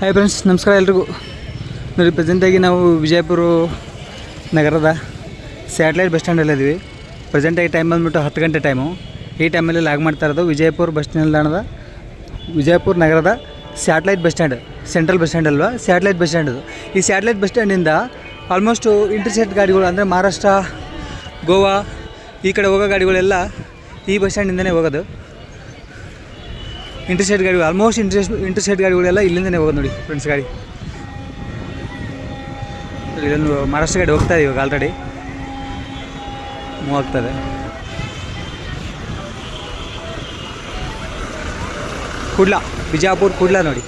Hi friends ನಮಸ್ಕಾರ ಎಲ್ರಿಗೂ. ನೋಡಿ ಪ್ರೆಸೆಂಟಾಗಿ ನಾವು ವಿಜಯಪುರ ನಗರದ ಸ್ಯಾಟಲೈಟ್ ಬಸ್ ಸ್ಟ್ಯಾಂಡಲ್ಲಿ ಇದ್ದೀವಿ ಪ್ರೆಸೆಂಟಾಗಿ ಟೈಮ್ ಬಂದ್ಬಿಟ್ಟು ಹತ್ತು ಗಂಟೆ ಟೈಮು ಈ ಟೈಮಲ್ಲಿ ಲಾಗ್ ಮಾಡ್ತಾ ಇರೋದು ವಿಜಯಪುರ ಬಸ್ ನಿಲ್ದಾಣದ ವಿಜಯಪುರ ನಗರದ satellite bus stand central bus stand ಅಲ್ವಾ? ಸ್ಯಾಟಲೈಟ್ ಬಸ್ ಸ್ಟ್ಯಾಂಡ್ ಈ ಸ್ಯಾಟಲೈಟ್ ಬಸ್ ಸ್ಟ್ಯಾಂಡಿಂದ ಆಲ್ಮೋಸ್ಟು ಇಂಟರ್ಸೆಟ್ ಗಾಡಿಗಳು ಅಂದರೆ ಮಹಾರಾಷ್ಟ್ರ ಗೋವಾ ಈ ಕಡೆ ಹೋಗೋ ಗಾಡಿಗಳೆಲ್ಲ ಈ ಬಸ್ ಸ್ಟ್ಯಾಂಡಿಂದನೇ ಹೋಗೋದು. ಇಂಟರ್ಸ್ಟೇಟ್ ಗಾಡಿಗಳು ಆಲ್ಮೋಸ್ಟ್ ಇಂಟರ್ಸ್ ಇಂಟರ್ಸ್ಟೇಟ್ ಗಾಡಿಗಳೆಲ್ಲ ಇಲ್ಲಿಂದನೇ ಹೋಗೋದು ನೋಡಿ ಫ್ರೆಂಡ್ಸ್ ಗಾಡಿ. ಇದೊಂದು ಮಹಾರಾಷ್ಟ್ರ ಗಾಡಿ ಹೋಗ್ತಾ ಇದೆ ಇವಾಗ ಆಲ್ರೆಡಿ ಮೂವ್ ಆಗ್ತದೆ ಕುಡ್ಲಾ, ಬಿಜಾಪುರ ಕುಡ್ಲಾ ನೋಡಿ.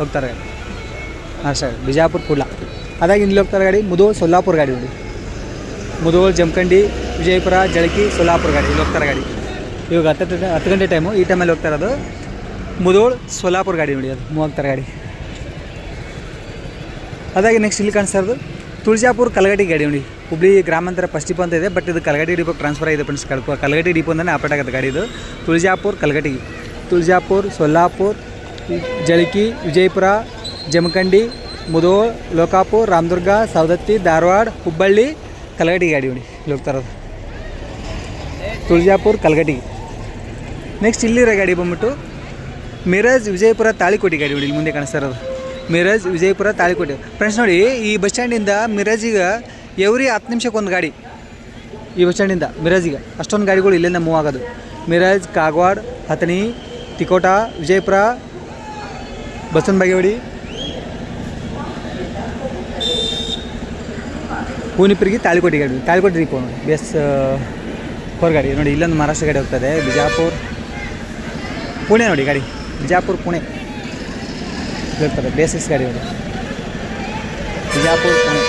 ಹೋಗ್ತಾರೆ. ಗಾಡಿ ಹಾಂ ಸರ್ ಬಿಜಾಪುರ ಕುಡ್ಲಾ. ಅದಾಗಿ ಇಲ್ಲಿ ಹೋಗ್ತಾರೆ ಗಾಡಿ ಮುದೋಳ್ ಸೊಲ್ಲಾಪುರ ಗಾಡಿ ನೋಡಿ. ಮುದೋಳ್ ಜಮಖಂಡಿ, ವಿಜಯಪುರ, ಜಳಕಿ, ಸೊಲ್ಲಾಪುರ ಗಾಡಿ, ಇಲ್ಲಿ ಹೋಗ್ತಾರೆ ಗಾಡಿ. ಇವಾಗ ಹತ್ತು ಹತ್ತು ಗಂಟೆ ಟೈಮು, ಈ ಟೈಮಲ್ಲಿ ಹೋಗ್ತಾ ಇರೋದು ಮುದೋಳ್ ಸೋಲಾಪುರ ಗಾಡಿ ನೋಡಿ ಅದು ಮೂವತ್ತರ ಗಾಡಿ. ಅದಾಗಿ ನೆಕ್ಸ್ಟ್ ಇಲ್ಲಿ ಕಾಣಿಸ್ತಾ ಇರೋದು ತುಳಜಾಪುರ ಕಲಗಟ್ಟಿ ಗಾಡಿ ನೋಡಿ. ಹುಬ್ಳಿ ಗ್ರಾಮಾಂತರ ಫಸ್ಟ್ ಡಿಪೋ ಅಂತ ಇದೆ ಬಟ್ ಇದು ಕಲಗಟ್ಟಿ ಡಿಪೋ ಟ್ರಾನ್ಸ್ಫರ್ ಆಗಿದೆ ಫ್ರೆಂಡ್ಸ್ ಕಲ್ಪ ಕಲಗಟ್ಟಿ ಡಿಪೋ ಅಂತಲೇ ಆಪರೇಟ್ ಆಗುತ್ತೆ ಗಾಡಿ ಇದು. ತುಳಜಾಪುರ ಕಲಗಟ್ಟಿ ತುಳಜಾಪುರ ಸೊಲ್ಲಾಪುರ್ ಜಳಕಿ, ವಿಜಯಪುರ, ಜಮಖಂಡಿ, ಮುದೋಳ್, ಲೋಕಾಪುರ್, ರಾಮದುರ್ಗ, ಸವದತ್ತಿ, ಧಾರವಾಡ, ಹುಬ್ಬಳ್ಳಿ ಕಲಗಟ್ಟಿ ಗಾಡಿ ನೋಡಿ ಇಲ್ಲಿ ಹೋಗ್ತಾ ಇರೋದು. ತುಳಜಾಪುರ ಕಲಗಟ್ಟಿ ನೆಕ್ಸ್ಟ್ ಇಲ್ಲಿರೋ ಗಾಡಿ ಬಂದ್ಬಿಟ್ಟು ಮಿರಾಜ್ ವಿಜಯಪುರ ತಾಳಿಕೋಟೆ ಗಾಡಿ ನೋಡಿ ಇಲ್ಲಿ ಮುಂದೆ ಕಾಣಿಸ್ತಾ ಇರೋದು. ಮಿರಾಜ್ ವಿಜಯಪುರ ತಾಳಿಕೋಟೆ. ಫ್ರೆಂಡ್ಸ್ ನೋಡಿ, ಈ ಬಸ್ ಸ್ಟ್ಯಾಂಡಿಂದ ಮಿರಾಜಿಗೆ ಎವ್ರಿ ಹತ್ತು ನಿಮಿಷಕ್ಕೆ ಒಂದು ಗಾಡಿ. ಈ ಬಸ್ ಸ್ಟ್ಯಾಂಡಿಂದ ಮಿರಾಜಿಗೆ ಅಷ್ಟೊಂದು ಗಾಡಿಗಳು ಇಲ್ಲಿಂದ ಮೂವ್ ಆಗೋದು. ಮಿರಾಜ್ ಕಾಗವಾಡ್ ಹತನಿ ತಿಕೋಟ, ವಿಜಯಪುರ ಬಸವನ ಬಾಗೇವಾಡಿ ಹೂನಿಪುರಿಗೆ ತಾಳಿಕೋಟೆ ಗಾಡಿ ತಾಳಿಕೋಟೆ ರೀಪೋ ನೋಡಿ ಬೆಸ್ ಫೋರ್ ಗಾಡಿ ನೋಡಿ, ಇಲ್ಲೊಂದು ಮಹಾರಾಷ್ಟ್ರ ಗಾಡಿ ಹೋಗ್ತದೆ ಬಿಜಾಪುರ್. ಪುಣೆ ನೋಡಿ ಗಾಡಿ. ಬಿಜಾಪುರ್ ಪುಣೆ. ಹೇಳ್ತಾರೆ, ಬೇಸಿಸ್ ಗಾಡಿ ಅವರು ಬಿಜಾಪುರ್ ಪುಣೆ.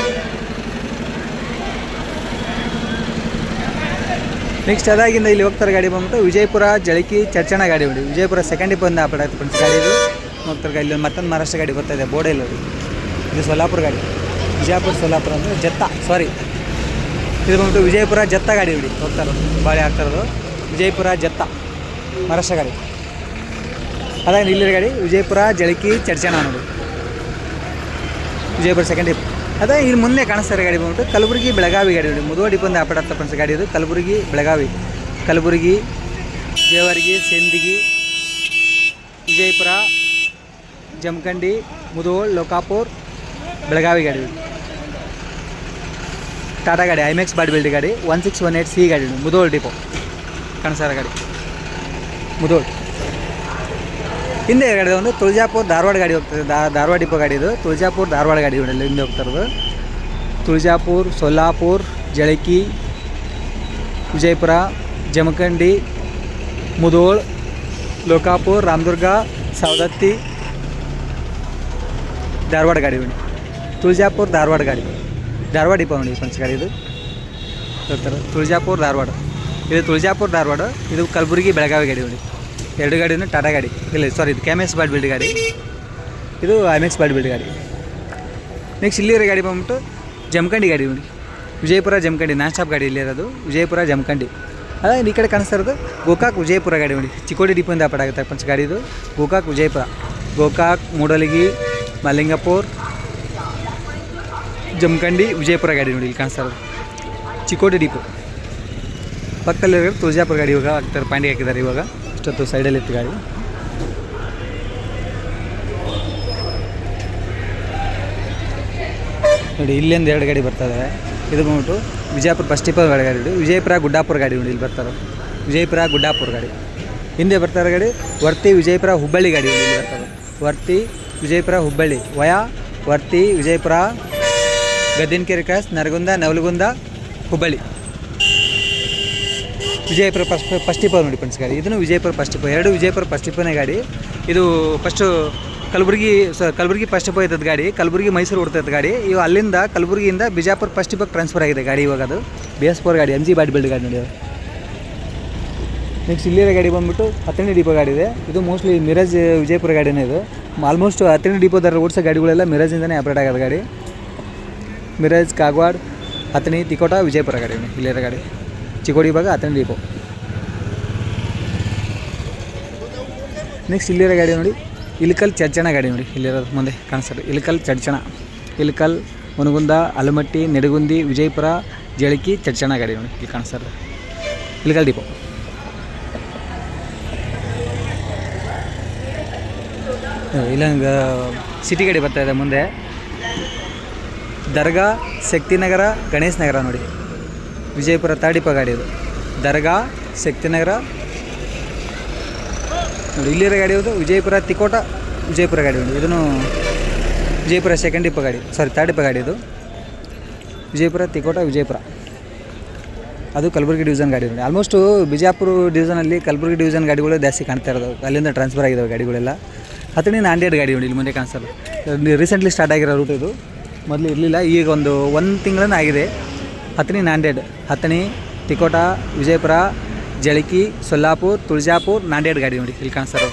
ನೆಕ್ಸ್ಟ್ ಅದಾಗಿಂದ ಇಲ್ಲಿ ಹೋಗ್ತಾರೆ ಗಾಡಿ ಬಂದ್ಬಿಟ್ಟು ವಿಜಯಪುರ, ಜಳಕಿ ಚರ್ಚಣ ಗಾಡಿ ನೋಡಿ. ವಿಜಯಪುರ ಸೆಕೆಂಡ್ ಬಂದು ಆ ಆಗ್ತದೆ ಫ್ರೆಂಡ್ಸ್ ಗಾಡಿ ಇದು. ಹೋಗ್ತಾರೆ ಇಲ್ಲಿ ಮತ್ತೊಂದು ಮಹಾರಾಷ್ಟ್ರ ಗಾಡಿ ಬರ್ತಾ ಇದೆ ನೋಡಿ. ಇದು ಸೊಲ್ಲಾಪುರ ಗಾಡಿ. ವಿಜಯಪುರ ಸೊಲ್ಲಾಪುರ ಅಂದರೆ ಜತ್ತ ಸಾರಿ ಇದು ಬಂದ್ಬಿಟ್ಟು ವಿಜಯಪುರ, ಜತ್ತ ಗಾಡಿ ನೋಡಿ. ಹೋಗ್ತಾರೆ ಬಾಳೆ ಹಾಕ್ತಾರದು ವಿಜಯಪುರ, ಜತ್ತ, ಮಹಾರಾಷ್ಟ್ರ ಗಾಡಿ. ಅದಾಗಿ ಇಲ್ಲಿ ಗಾಡಿ, ವಿಜಯಪುರ, ಜಳಕಿ ಚರ್ಚಣ ಅನ್ನೋದು ವಿಜಯಪುರ ಸೆಕೆಂಡ್ ಡಿಪ್ ಅದೇ ಇಲ್ಲಿ ಮುಂದೆ ಕಾಣಿಸ್ತಾರೆ ಗಾಡಿ ಬಂದ್ಬಿಟ್ಟು ಕಲಬುರಗಿ ಬೆಳಗಾವಿ ಗಾಡಿ ನೋಡಿ. ಮುದುವ ಡಿಪಂದ ಆಪಡ ಫ್ರೆಂಡ್ಸ್ ಗಾಡಿ ಇದು ಕಲಬುರಗಿ, ಬೆಳಗಾವಿ. ಕಲಬುರಗಿ, ಜೇವರ್ಗಿ, ಸಿಂದಗಿ, ವಿಜಯಪುರ, ಜಮಖಂಡಿ, ಮುದೋಳ್, ಲೋಕಾಪುರ್, ಬೆಳಗಾವಿ ಗಾಡಿ. ಟಾಟಾ ಗಾಡಿ ಐಮೆಕ್ಸ್ ಬಾಡಿ ಬಿಲ್ಡಿ ಗಾಡಿ. One six one eight C ಗಾಡಿ ಮುದೋಳ್ ಡಿಪೋ ಕಣಸಾರ ಗಾಡಿ. ಮುಧೋಳ್ ಹಿಂದೆ ಗಾಡಿ ಒಂದು ತುಳಜಾಪುರ ಧಾರವಾಡ ಗಾಡಿ ಹೋಗ್ತದೆ. ಧಾರವಾಡ ಡಿಪೋ ಗಾಡಿ ಇದು. ತುಳಜಾಪುರ ಧಾರವಾಡ ಗಾಡಿ ಹಿಂದೆ ಹೋಗ್ತಾ ಇರೋದು ತುಳಜಾಪುರ, ಸೊಲ್ಲಾಪುರ್, ಜಳಕಿ, ವಿಜಯಪುರ, ಜಮಖಂಡಿ, ಮುದೋಳ್, ಲೋಕಾಪುರ್, ರಾಮದುರ್ಗ, ಸವದತ್ತಿ, ಧಾರವಾಡ ಗಾಡಿ ನೋಡಿ ತುಳಜಾಪುರ ಧಾರವಾಡ ಗಾಡಿ. ಧಾರವಾಡ ಡಿಪೋ ನೋಡಿ ಫ್ರೆಂಡ್ಸ್ ಗಾಡಿ ಇದು. ಹೇಳ್ತಾರೆ, ತುಳಜಾಪುರ ಧಾರವಾಡ. ಇದು ತುಳಜಾಪುರ ಧಾರವಾಡ, ಇದು ಕಲಬುರಗಿ ಬೆಳಗಾವಿ ಗಾಡಿ ನೋಡಿ ಎರಡು ಗಾಡಿನೂ ಟಾಟಾ ಗಾಡಿ. ಇಲ್ಲ ಸಾರಿ ಇದು ಕ್ಯಾಮೆಕ್ಸ್ ಬಾಡ್ ಬಿಲ್ಡ್ ಗಾಡಿ. ಇದು ಐಮೆಕ್ಸ್ ಬಾಡ್ ಬಿಲ್ಡ್ ಗಾಡಿ. ನೆಕ್ಸ್ಟ್ ಇಲ್ಲಿರೋ ಗಾಡಿ ಬಂದ್ಬಿಟ್ಟು ಜಮಖಂಡಿ ಗಾಡಿ ನೋಡಿ. ವಿಜಯಪುರ ಜಮಖಂಡಿ, ನಾನ್ ಸ್ಟಾಪ್ ಗಾಡಿ ಇಲ್ಲಿರೋದು. ವಿಜಯಪುರ ಜಮಖಂಡಿ. ಅದೇ ಈ ಕಡೆ ಕಾಣಿಸ್ತಾ ಇರೋದು ಗೋಕಾಕ್ ವಿಜಯಪುರ ಗಾಡಿ ನೋಡಿ. ಚಿಕ್ಕೋಡಿ ಡಿಪೋಯಿಂದ ಆಗುತ್ತೆ ಪಂಚ ಗಾಡಿ ಇದು. ಗೋಕಾಕ್ ವಿಜಯಪುರ. ಗೋಕಾಕ್, ಮೂಡಲಗಿ, ಮಲ್ಲಿಂಗಪುರ್, ಜಮಖಂಡಿ, ವಿಜಯಪುರ ಗಾಡಿ ನೋಡಿ ಇಲ್ಲಿ ಕಾಣಿಸ್ತಾ ಇರೋದು. ಚಿಕ್ಕೋಡಿ ಡಿಪೋ. ಪಕ್ಕದಲ್ಲಿರೋ ತುಳಜಾಪುರ ಗಾಡಿ ಇವಾಗ ಆಗ್ತಾರೆ ಪಾಂಡಿ ಹಾಕಿದ್ದಾರೆ ಇವಾಗ. ಇಷ್ಟೊತ್ತು ಸೈಡಲ್ಲಿ ಇತ್ತು ಗಾಡಿ. ನೋಡಿ, ಇಲ್ಲಿಂದ ಎರಡು ಗಾಡಿ ಬರ್ತದೆ ಇದು. ಬಂದ್ಬಿಟ್ಟು ವಿಜಯಪುರ ಬಸ್ ಟಿಪ್ಪರ್ ಗಾಡಿ ಗಾಡಿ ವಿಜಯಪುರ, ಗುಡ್ಡಾಪುರ ಗಾಡಿ ನೋಡಿ, ಇಲ್ಲಿ ಬರ್ತಾರೆ ವಿಜಯಪುರ, ಗುಡ್ಡಾಪುರ ಗಾಡಿ. ಹಿಂದೆ ಬರ್ತಾರೆ ಗಾಡಿ, ವರ್ತಿ ವಿಜಯಪುರ, ಹುಬ್ಬಳ್ಳಿ ಗಾಡಿ ಇಲ್ಲಿ ಬರ್ತಾರೆ Varti Vijayapura, Hubballi. Via, Varti Vijayapura, Gaddanakeri cross, Naragund, Navalgund, Hubballi. Vijayapura first first tipper ನೋಡಿ ಫ್ರೆಂಡ್ಸ್ ಗಾಡಿ. ಇದನ್ನು ವಿಜಯಪುರ ಫಸ್ಟ್ ಟಿಪ್ಪರ್ ಎರಡು ವಿಜಯಪುರ ಫಸ್ಟ್ ಟಿಪ್ಪರ್ನೇ ಗಾಡಿ. ಇದು first Kalaburagi Kalaburagi first depot ಇದ್ದದ್ದು ಗಾಡಿ, ಕಲಬುರಗಿ ಮೈಸೂರು ಹೊಡ್ತದ ಗಾಡಿ. ಇವು ಅಲ್ಲಿಂದ ಕಲಬುರಗಿಯಿಂದ ಬಿಜಾಪುರ ಫಸ್ಟ್ ಡಿಪೋಗೆ ಟ್ರಾನ್ಸ್ಫರ್ ಆಗಿದೆ ಗಾಡಿ ಇವಾಗ ಅದು. ಬಿ ಎಸ್ ಫೋರ್ ಗಾಡಿ ಎಂ ಜಿ ಬಾಡಿ ಬಿಲ್ಡ್ ಗಾಡಿ ನೋಡಿ ನೆಕ್ಸ್ಟ್ ಇಲ್ಲಿರೋ ಗಾಡಿ ಬಂದ್ಬಿಟ್ಟು ಹತ್ತನೇ ಡಿಪೋ ಗಾಡಿ ಇದೆ. ಇದು ಮೋಸ್ಟ್ಲಿ ಮಿರಾಜ್ ವಿಜಯಪುರ ಗಾಡಿನೇ ಇದು. ಆಲ್ಮೋಸ್ಟ್ ಹತ್ತನೇ ಡಿಪೋದರ ಓಡಿಸೋ ಗಾಡಿಗಳೆಲ್ಲ ಮಿರಾಜಿಂದನೇ ಆಪ್ರೇಟ್ ಆಗೋದು ಗಾಡಿ. ಮಿರಾಜ್ ಕಾಗವಾಡ್ ಹತ್ತನೇ ತಿಕೋಟ ವಿಜಯಪುರ ಗಾಡಿ ಇಲ್ಲಿರೋ ಗಾಡಿ. ಚಿಕ್ಕೋಡಿ ಭಾಗ ಹತ್ತನೇ ಡಿಪೋ ನೆಕ್ಸ್ಟ್ ಇಲ್ಲಿರೋ ಗಾಡಿ ನೋಡಿ. ಇಲ್ಕಲ್ ಚಡ್ಚಣ ಗಾಡಿ ನೋಡಿ, ಇಲ್ಲಿರೋದು ಮುಂದೆ ಕಾಣಿಸ್ತಾರೆ ಇಲ್ಕಲ್ ಚಡ್ಚಣ. ಇಲ್ಕಲ್ ಮುನಗುಂದ ಅಲಮಟ್ಟಿ ನೆಡಗುಂದಿ, ವಿಜಯಪುರ, ಜಳಕಿ, ಚಡ್ಚಣ ಗಾಡಿ ನೋಡಿ, ಇಲ್ಲಿ ಕಾಣಿಸ್ತಾರೆ ಇಲ್ಕಲ್ ಡಿಪೋ ಇಲ್ಲಂಗ ಸಿಟಿ ಗಾಡಿ ಬರ್ತಾ ಇದೆ ಮುಂದೆ. ದರ್ಗಾ, ಶಕ್ತಿನಗರ, ಗಣೇಶ್ ನಗರ ನೋಡಿ. ವಿಜಯಪುರ ತಾಡಿಪ ಗಾಡಿ ಇದು ದರ್ಗಾ, ಶಕ್ತಿನಗರ. ನೋಡಿ, ಇಲ್ಲಿರೋ ಗಾಡಿ ಅದು ವಿಜಯಪುರ ತಿಕೋಟ, ವಿಜಯಪುರ ಗಾಡಿ ಉಂಟು. ಇದನ್ನು ವಿಜಯಪುರ ಸೆಕೆಂಡ್ ಇಪ್ಪ ಗಾಡಿ. ಸಾರಿ ತಾಡಿಪ ಡಿಪ ಗಾಡಿ ಇದು. ವಿಜಯಪುರ, ತಿಕೋಟ, ವಿಜಯಪುರ. ಅದು ಕಲಬುರಗಿ ಡಿವಿಷನ್ ಗಾಡಿ ನೋಡಿ ಆಲ್ಮೋಸ್ಟು ಬಿಜಾಪುರ ಡಿವಿಷನಲ್ಲಿ ಕಲಬುರಗಿ ಡಿವಿಷನ್ ಗಾಡಿಗಳು ಜಾಸ್ತಿ ಕಾಣ್ತಾ ಇರೋದು. ಅಲ್ಲಿಂದ ಟ್ರಾನ್ಸ್ಫರ್ ಆಗಿದ್ದಾವೆ ಗಾಡಿಗಳೆಲ್ಲ. ಹತ್ತಿರ ನಾಂಡೇಡ್ ಗಾಡಿ ನೋಡಿ ಇಲ್ಲಿ ಮುಂದೆ ಕಾಣಿಸಲ್ಲ ರೀಸೆಂಟ್ಲಿ ಸ್ಟಾರ್ಟ್ ಆಗಿರೋ ರೂಟ್ ಇದು. ಮೊದಲು ಇರಲಿಲ್ಲ, ಈಗ ಒಂದು ಒಂದು ತಿಂಗಳನ್ನ ಆಗಿದೆ. ಹತ್ತನೇ ನಾಂದೇಡ್ ಹತ್ತನೇ ತಿಕೋಟ ವಿಜಯಪುರ ಜಳಕಿ ಸೊಲ್ಲಾಪುರ್ ತುಳಜಾಪುರ್ ನಾಂದೇಡ್ ಗಾಡಿ ನೋಡಿ. ಇಲ್ಲಿ ಕಾಣಿಸ್ತಾರೋ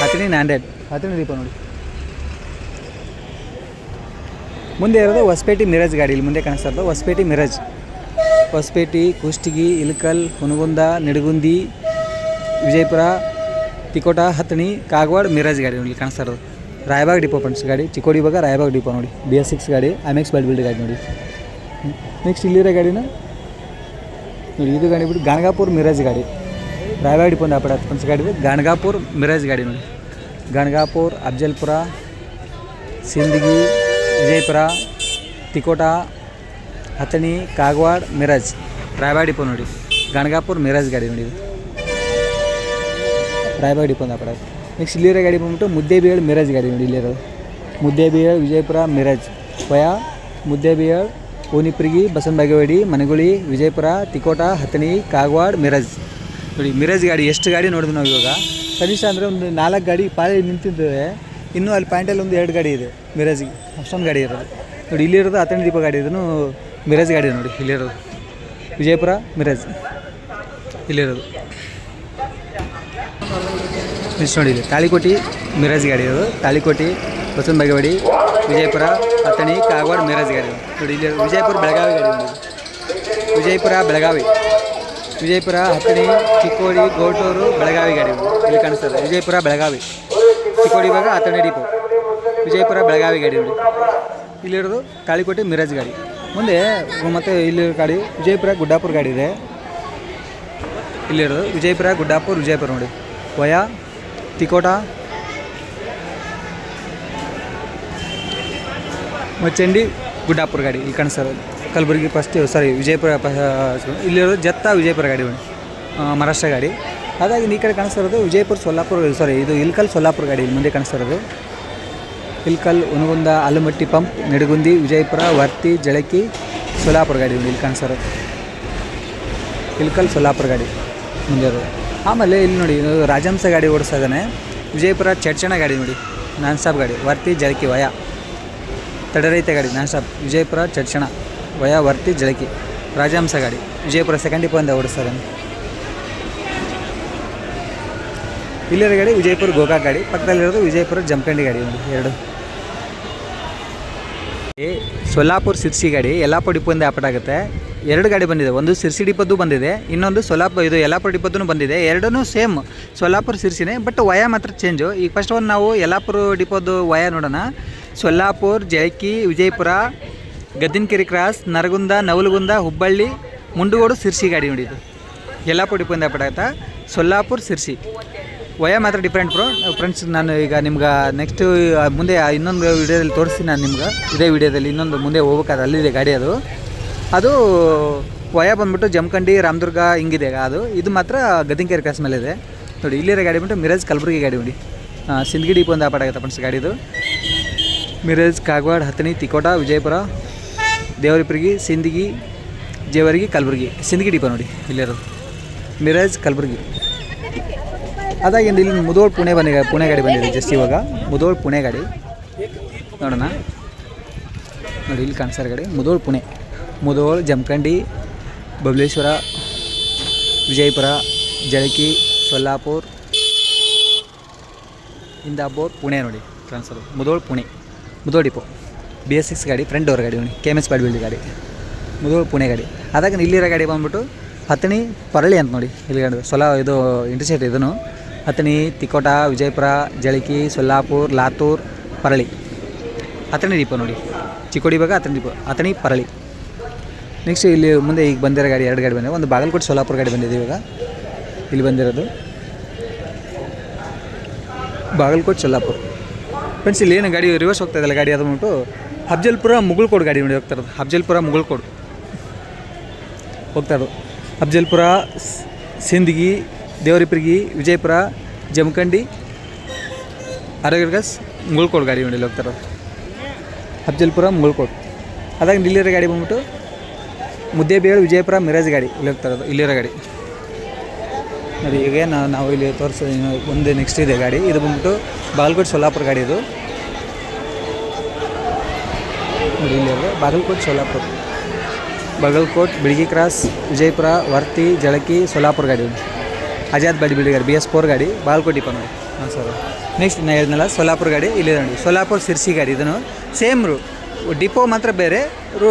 ಹತ್ತನೇ ನಾಂದೇಡ್ ಹತ್ತನೇ ದೀಪ ನೋಡಿ. ಮುಂದೆ ಇರೋದು ಹೊಸಪೇಟೆ ಮಿರಜ್ ಗಾಡಿ. ಇಲ್ಲಿ ಮುಂದೆ ಕಾಣಿಸ್ತಾ ಇರೋದು ಹೊಸಪೇಟೆ ಮಿರಜ್. ಹೊಸಪೇಟೆ ಕುಷ್ಟಗಿ ಇಲಕಲ್ ಹುನಗುಂದ ನಿಡಗುಂದಿ ವಿಜಯಪುರ ತಿಕೋಟ ಹತ್ತಣಿ ಕಾಗವಾಡ ಮಿರಾಜ್ ಗಾಡಿ ನೋಡಿ. ಕಾಣಿಸ್ತಾ ಇರೋದು. ರಾಯಬಾಗ್ ಡಿಪೋ ಫ್ರೆಂಡ್ಸ್ ಗಾಡಿ. ಚಿಕ್ಕೋಡಿ ಭಾಗ ರಾಯಬಾಗ್ ಡಿಪೋ ನೋಡಿ. ಬಿ ಎಸ್ ಸಿಕ್ಸ್ ಗಾಡಿ ಐಮೆಕ್ಸ್ ಬಲ್ಡ್ ಬಿಲ್ಡ್ ಗಾಡಿ ನೋಡಿ. ನೆಕ್ಸ್ಟ್ ಇಲ್ಲಿರೋ ಗಾಡಿನ? ನೋಡಿ, ಇದು ಗಾಡಿ ಬಿಟ್ಟು ಗಾಣಗಾಪುರ್ ಮಿರಾಜ್ ಗಾಡಿ. ರಾಯವಾಡಿ ಡಿಪೋ ಒಂದು ಆಪಡ ಪಂಚ ಗಾಡಿ ಗಾಣಗಾಪುರ್ ಮಿರಾಜ್ ಗಾಡಿ ನೋಡಿ. ಗಾಣಗಾಪುರ್, ಅಫ್ಜಲ್ಪುರ, ಸಿಂದಗಿ, ವಿಜಯಪುರ, ತಿಕೋಟ, ಹತ್ತಣಿ, ಕಾಗವಾಡ್, ಮಿರಾಜ್. ರಾಯಬಾಗ್ ಡಿಪೋ ನೋಡಿ. ಗಣಗಾಪುರ್ ಮಿರಾಜ್ ಗಾಡಿ ನೋಡಿ ಇದು. ರಾಯಬಾಗ್ ಡಿಪೋ ಆಪಡ ನೆಕ್ಸ್ಟ್ ಇಲ್ಲಿರೋ ಗಾಡಿ ಬಂದ್ಬಿಟ್ಟು ಮುದ್ದೇಬಿಹಾಳ್ ಮಿರಾಜ್ ಗಾಡಿ ನೋಡಿ ಇಲ್ಲಿರೋದು. ಮುದ್ದೇಬಿಹಾಳ್ ವಿಜಯಪುರ, ಮಿರಾಜ್. ವಯಾ ಮುದ್ದೇಬಿಹಾಳ್ ಓನಿಪ್ರಿಗಿ ಬಸವನಬಾಗೇವಾಡಿ, ಮನೆಗುಳಿ, ವಿಜಯಪುರ, ತಿಕೋಟ, ಹತ್ತಣಿ, ಕಾಗವಾಡ, ಮಿರಜ್. ನೋಡಿ, ಮಿರಜ್ ಗಾಡಿ, ಎಷ್ಟು ಗಾಡಿ ನೋಡಿದ್ವಿ ನಾವು ಇವಾಗ? ಕನಿಷ್ಠ ಅಂದರೆ ಒಂದು ನಾಲ್ಕು ಗಾಡಿ ಪಾಳಿ ನಿಂತಿದ್ದೇವೆ. ಇನ್ನೂ ಅಲ್ಲಿ ಪಾಯಿಂಟಲ್ಲಿ ಒಂದು ಎರಡು ಗಾಡಿ ಇದೆ, ಮಿರಾಜ್ಗೆ. ಅಷ್ಟೊಂದು ಗಾಡಿ ಇರೋದು. ನೋಡಿ ಇಲ್ಲಿರೋದು ಹತ್ತನೇ ದೀಪ ಗಾಡಿ, ಇದನ್ನು ಮಿರಜ್ ಗಾಡಿ ನೋಡಿ ಇಲ್ಲಿರೋದು ವಿಜಯಪುರ, ಮಿರಜ್. ಇಲ್ಲಿರೋದು ನೆಕ್ಸ್ಟ್ ನೋಡಿ, ಇಲ್ಲಿ ತಾಳಿಕೋಟಿ, ಮಿರಾಜ್ ಗಾಡಿ ಅದು. ತಾಳಿಕೋಟಿ ಬಸವನ ಬಾಗೇವಾಡಿ ವಿಜಯಪುರ, ಅಥಣಿ, ಕಾಗವಾಡ ಮಿರಾಜ್ ಗಾಡಿ. ನೋಡಿ, ಇಲ್ಲಿ ವಿಜಯಪುರ, ಬೆಳಗಾವಿ ಗಾಡಿ ವಿಜಯಪುರ, ಬೆಳಗಾವಿ. ವಿಜಯಪುರ, ಅಥಣಿ, ಚಿಕ್ಕೋಡಿ, ಗೋಟೂರು, ಬೆಳಗಾವಿ ಗಾಡಿ. ಇಲ್ಲಿ ಕಾಣಿಸ್ತದೆ ವಿಜಯಪುರ, ಬೆಳಗಾವಿ. ಚಿಕ್ಕೋಡಿ ಭಾಗ ಅಥಣಿ ಡಿಪೋ. ವಿಜಯಪುರ, ಬೆಳಗಾವಿ ಗಾಡಿ ನೋಡಿ. ಇಲ್ಲಿರೋದು ತಾಳಿಕೋಟೆ, ಮಿರಾಜ್ ಗಾಡಿ. ಮುಂದೆ ಮತ್ತು ಇಲ್ಲಿ ಗಾಡಿ, ವಿಜಯಪುರ, ಗುಡ್ಡಾಪುರ ಗಾಡಿ ಇದೆ. ಇಲ್ಲಿರೋದು ವಿಜಯಪುರ, ಗುಡ್ಡಾಪುರ, ವಿಜಯಪುರ ನೋಡಿ. ವಯಾ, ತಿಕೋಟ ಮಚ್ಚಂಡಿ, ಗುಡ್ಡಾಪುರ ಗಾಡಿ ಇಲ್ಲಿ sir Kalaburagi first sorry Vijayapura ಇಲ್ಲಿರೋದು ಜತ್ತ ವಿಜಯಪುರ ಗಾಡಿ ಮಹಾರಾಷ್ಟ್ರ ಗಾಡಿ. ಹಾಗಾಗಿ ಈ ಕಡೆ ಕಾಣಿಸ್ತಾ ಇರೋದು ವಿಜಯಪುರ ಸೊಲ್ಲಾಪುರ ಸಾರಿ ಇದು ಇಲ್ಕಲ್ ಸೊಲ್ಲಾಪುರ ಗಾಡಿ ಇಲ್ಲಿ ಮುಂದೆ ಕಾಣಿಸ್ತಾ ಇರೋದು. ಇಲ್ಕಲ್ ಉನಗುಂದ ಆಲಮಟ್ಟಿ ಪಂಪ್ ನಿಡಗುಂದಿ, ವಿಜಯಪುರ, ವರ್ತಿ, ಜಳಕಿ, ಸೊಲ್ಲಾಪುರ ಗಾಡಿ ಇಲ್ಲಿ ಕಾಣಿಸ್ತಾ ಇರೋದು. ಇಲ್ಕಲ್ ಸೊಲ್ಲಾಪುರ ಗಾಡಿ ಮುಂದೆ ಇರೋದು. ಆಮೇಲೆ ಇಲ್ಲಿ ನೋಡಿ ರಾಜಹಂಸ ಗಾಡಿ ಓಡಿಸ್ತಾ ಇದ್ದಾನೆ. ವಿಜಯಪುರ ಚಡ್ಚಣ ಗಾಡಿ ನೋಡಿ, ನಾನ್ಸಾಬ್ ಗಾಡಿ, ವರ್ತಿ, ಜಳಕಿ, ವಯ. ತಡರೈತೆ ಗಾಡಿ, ನಾನ್ ಸ್ಟಾಪ್, ವಿಜಯಪುರ, ಚಡ್ಚಣ ವಯಾವರ್ತಿ ಜಳಕಿ ರಾಜಹಂಸ ಗಾಡಿ, ವಿಜಯಪುರ ಸೆಕೆಂಡ್ ಡಿಪೋ ಓಡಿಸ್ತಾರೆ. ಇಲ್ಲಿರೋ ಗಾಡಿ ವಿಜಯಪುರ ಗೋಕಾಕ್ ಗಾಡಿ ಪಕ್ಕದಲ್ಲಿರೋದು ವಿಜಯಪುರ ಜಂಪಂಡಿ ಗಾಡಿ, ಒಂದು, ಎರಡು. ಸೊಲ್ಲಾಪುರ ಸಿರ್ಸಿ ಗಾಡಿ, ಯಲ್ಲಾಪುರ ಡಿಪೋಯಿಂದ ಆಪಟ್ ಆಗುತ್ತೆ. ಎರಡು ಗಾಡಿ ಬಂದಿದೆ, ಒಂದು ಸಿರ್ಸಿ ಡಿಪದ್ದು ಬಂದಿದೆ, ಇನ್ನೊಂದು ಸೊಲ್ಲಾಪುರ, ಇದು ಯಲ್ಲಾಪುರ ಡಿಪೋದ್ದು ಬಂದಿದೆ ಎರಡೂ ಸೇಮ್ ಸೊಲ್ಲಾಪುರ ಸಿರ್ಸಿನೇ ಬಟ್ ವಯ ಮಾತ್ರ ಚೇಂಜು ಈಗ ಫಸ್ಟ್ ಒಂದು ನಾವು ಯಲ್ಲಾಪುರ ಡಿಪೋದು ವಯ ನೋಡೋಣ. ಸೊಲ್ಲಾಪುರ ಜೈಕಿ ವಿಜಯಪುರ, ಗದ್ದಿನಕೆರೆ ಕ್ರಾಸ್, ನರಗುಂದ, ನವಲಗುಂದ, ಹುಬ್ಬಳ್ಳಿ, ಮುಂಡುಗೋಡು, ಸಿರ್ಸಿ ಗಾಡಿ ನೋಡಿ ಎಲ್ಲ ಆಪಟ್ ಆಗುತ್ತಾ ಸೊಲ್ಲಾಪುರ, ಸಿರ್ಸಿ. ವಯ ಮಾತ್ರ ಡಿಫ್ರೆಂಟ್ ಬ್ರೋ ಫ್ರೆಂಡ್ಸ್ ನಾನು ಈಗ ನಿಮ್ಗೆ ನೆಕ್ಸ್ಟ್ ಮುಂದೆ ಇನ್ನೊಂದು ವಿಡಿಯೋದಲ್ಲಿ ತೋರಿಸ್ತೀನಿ ನಾನು ನಿಮ್ಗೆ. ಇದೇ ವಿಡಿಯೋದಲ್ಲಿ ಇನ್ನೊಂದು ಮುಂದೆ ಹೋಗ್ಬೇಕಾದ್ರೆ ಅಲ್ಲಿದೆ ಗಾಡಿ ಅದು. ಅದು ವಯ ಬಂದ್ಬಿಟ್ಟು ಜಮಖಂಡಿ, ರಾಮದುರ್ಗ, ಹಿಂಗಿದೆ ಅದು. ಇದು ಮಾತ್ರ ಗದ್ದಿನಕೆರೆ ಕ್ರಾಸ್ ಮೇಲೆ ಇದೆ ನೋಡಿ, ಇಲ್ಲಿರೋ ಗಾಡಿ ಬಿಟ್ಟು ಮಿರಾಜ್ ಕಲಬುರಗಿ ಗಾಡಿ ನೋಡಿ. ಸಿಂದಗಿ ಡಿಪೋ ಒಂದು ಆಪಾಟ ಆಗುತ್ತೆ ಫ್ರೆಂಡ್ಸ್ ಗಾಡಿದು. ಮಿರಾಜ್, ಕಾಗವಾಡ, ಹತ್ತನಿ, ತಿಕೋಟ, ವಿಜಯಪುರ, ದೇವರಿಪುರಗಿ, ಸಿಂದಗಿ, ಜೇವರ್ಗಿ, ಕಲಬುರಗಿ. ಸಿಂದಗಿ ಡಿಪ ನೋಡಿ ಇಲ್ಲಿರೋದು ಮಿರಜ್, ಕಲಬುರಗಿ. ಅದಾಗಿಂದ ಇಲ್ಲಿ ಮುದೋಳ್ ಪುಣೆ ಬಂದಿದೆ ಪುಣೆ ಗಾಡಿ ಬಂದಿದೆ ಜಸ್ಟ್ ಇವಾಗ. ಮುದೋಳ್ ಪುಣೆ ಗಾಡಿ. ನೋಡೋಣ. ನೋಡಿ, ಇಲ್ಲಿ ಕಾಣಿಸ್ತಾರೆ ಗಾಡಿ. ಮುದೋಳ್ ಪುಣೆ. ಮುದೋಳ್, ಜಮಖಂಡಿ, ಬಬಲೇಶ್ವರ, ವಿಜಯಪುರ, ಜಳಕಿ, ಸೊಲ್ಲಾಪುರ್. ಇಂದಾಪುರ್, ಪುಣೆ ನೋಡಿ transfer Mudhol Pune. Mudhol depot. B S six ಗಾಡಿ ಫ್ರೆಂಡ್ ಡೋರ್ ಗಾಡಿ ನೋಡಿ K M S body build ಗಾಡಿ ಮುದೋಡಿ ಪುಣೆ ಗಾಡಿ. ಅದಾಗ ಇಲ್ಲಿರೋ ಗಾಡಿ ಬಂದ್ಬಿಟ್ಟು ಹತ್ತಣಿ ಪರಳಿ ಅಂತ ನೋಡಿ, ಇಲ್ಲಿ ಗಾಡಿ, ಸೊಲ ಇದು ಇಂಟರ್ಸೆಟ್ ಇದನ್ನು. ಅಥಣಿ ತಿಕೋಟ ವಿಜಯಪುರ, ಜಳಕಿ, ಸೊಲ್ಲಾಪುರ್, ಲಾತೂರ್, ಪರಳಿ. ಹತ್ತಣಿ ದೀಪ ನೋಡಿ, ಚಿಕ್ಕೋಡಿ ಭಾಗ ಅಥಣಿ ದೀಪ ಅಥಣಿ ಪರಳಿ. ನೆಕ್ಸ್ಟ್ ಇಲ್ಲಿ ಮುಂದೆ ಈಗ ಬಂದಿರೋ ಗಾಡಿ ಎರಡು ಗಾಡಿ ಬಂದಿದೆ. ಒಂದು ಬಾಗಲಕೋಟೆ, ಸೊಲ್ಲಾಪುರ ಗಾಡಿ ಬಂದಿದೆ ಇವಾಗ. ಇಲ್ಲಿ ಬಂದಿರೋದು. ಬಾಗಲಕೋಟೆ, ಸೊಲ್ಲಾಪುರ. ಫ್ರೆಂಡ್ಸ್ ಇಲ್ಲಿ ಏನು ಗಾಡಿ ರಿವರ್ಸ್ ಹೋಗ್ತಾ ಇದೆಯಲ್ಲ ಗಾಡಿ ಅದು ಹಬ್ಜಲ್ಪುರ ಮುಗುಳ್ಕೋಡ್ ಗಾಡಿ ನೋಡಿ ಹೋಗ್ತಾ ಇರೋದು. ಹಬ್ಜಲ್ಪುರ ಮುಗುಳ್ಕೋಡ್. ಹೋಗ್ತಾ ಇರೋದು. ಅಫ್ಜಲ್ಪುರ ಸ್- ಸಿಂದಗಿ, ದೇವರಿಪಿರ್ಗಿ, ವಿಜಯಪುರ, ಜಮಖಂಡಿ ಅರಗರ್ಗಸ್ ಮುಗುಳ್ಕೋಡ್ ಗಾಡಿ ನೋಡಿ ಹೋಗ್ತಾ ಇರೋದು. ಅಫ್ಜಲ್ಪುರ ಮುಗುಳ್ಕೋಡ್. ಅದಾಗ ಇಲ್ಲಿರೋ ಗಾಡಿ ಬಂದ್ಬಿಟ್ಟು ಮುದ್ದೇಬೇಳು ವಿಜಯಪುರ, ಮಿರಾಜ್ ಗಾಡಿ ಇಲ್ಲಿ ಹೋಗ್ತಾ ಇರೋದು. ಇಲ್ಲಿರೋ ಗಾಡಿ. ನೋಡಿ ಈಗ ನಾವು ನಾವು ಇಲ್ಲಿ ತೋರಿಸ ಒಂದು ನೆಕ್ಸ್ಟ್ ಇದೆ ಗಾಡಿ. ಇದು ಬಂದ್ಬಿಟ್ಟು ಬಾಗಲಕೋಟೆ ಸೋಲಾಪುರ ಗಾಡಿ ಇದು. ನೋಡಿ ಇಲ್ಲಿ ಬಾಗಲಕೋಟೆ ಸೋಲಾಪುರ. ಬಾಗಲಕೋಟ್, ಬಿಳಿಗಿ ಕ್ರಾಸ್, ವಿಜಯಪುರ, ವರ್ತಿ, ಜಳಕಿ, ಸೋಲಾಪುರ ಗಾಡಿ. ಆಜಾದ್ ಬಾಡಿ ಬಿಡಿ ಗಾಡಿ ಬಿ ಎಸ್ ಫೋರ್ ಗಾಡಿ, ಬಾಗಲಕೋಟೆ ಇಪ್ಪ ನೋಡಿ. ಹಾಂ, ಸರ್. ನೆಕ್ಸ್ಟ್ ನಾ ಹೇಳಿದ್ನಲ್ಲ, ಸೋಲಾಪುರ ಗಾಡಿ ಇಲ್ಲಿ ನೋಡಿ. ಸೋಲಾಪುರ, ಸಿರ್ಸಿ ಗಾಡಿ. ಇದನ್ನು ಸೇಮ್ ರೂ ಡಿಪೋ ಮಾತ್ರ ಬೇರೆ ರೂ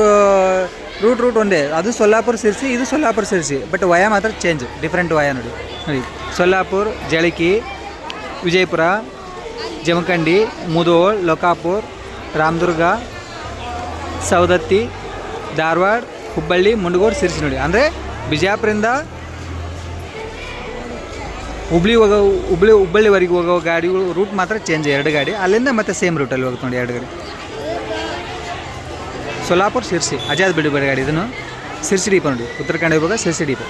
ರೂಟ್ ರೂಟ್ ಒಂದೇ. ಅದು ಸೊಲ್ಲಾಪುರ ಸಿರ್ಸಿ, ಇದು ಸೊಲ್ಲಾಪುರ ಸೇರಿಸಿ. ಬಟ್ ವಯ ಮಾತ್ರ ಚೇಂಜ್ ಡಿಫ್ರೆಂಟ್ ವಯ ನೋಡಿ. ನೋಡಿ. ಸೊಲ್ಲಾಪುರ್, ಜಳಕಿ, ವಿಜಯಪುರ, ಜಮಖಂಡಿ, ಮುದೋಳ್, ಲೋಕಾಪುರ್, ರಾಮದುರ್ಗ, ಸವದತ್ತಿ, ಧಾರವಾಡ, ಹುಬ್ಬಳ್ಳಿ, ಮುಂಡಗೋಡು ಸಿರ್ಸಿ ನೋಡಿ. ಅಂದರೆ ಬಿಜಾಪುರದಿಂದ ಹುಬ್ಳಿ ಹೋಗೋ, ಹುಬ್ಳಿ, ಹುಬ್ಬಳ್ಳಿವರೆಗೆ ಹೋಗೋ ಗಾಡಿಗಳು ರೂಟ್ ಮಾತ್ರ ಚೇಂಜ್ ಎರಡು ಗಾಡಿ. ಅಲ್ಲಿಂದ ಮತ್ತೆ ಸೇಮ್ ರೂಟಲ್ಲಿ ಹೋಗುತ್ತೆ ನೋಡಿ ಎರಡು ಗಾಡಿ. ಸೊಲ್ಲಾಪುರ್ ಶಿರ್ಸಿ ಅಜಾದ್ ಬಿಡುಗಡೆ ಗಾಡಿ ಇದನ್ನು. ಶಿರ್ಸಿ ಡಿಪೋ ನೋಡಿ ಉತ್ತರ ಕನ್ನಡ ವಿಭಾಗ ಸಿರ್ಸಿ ಡಿಪೋ.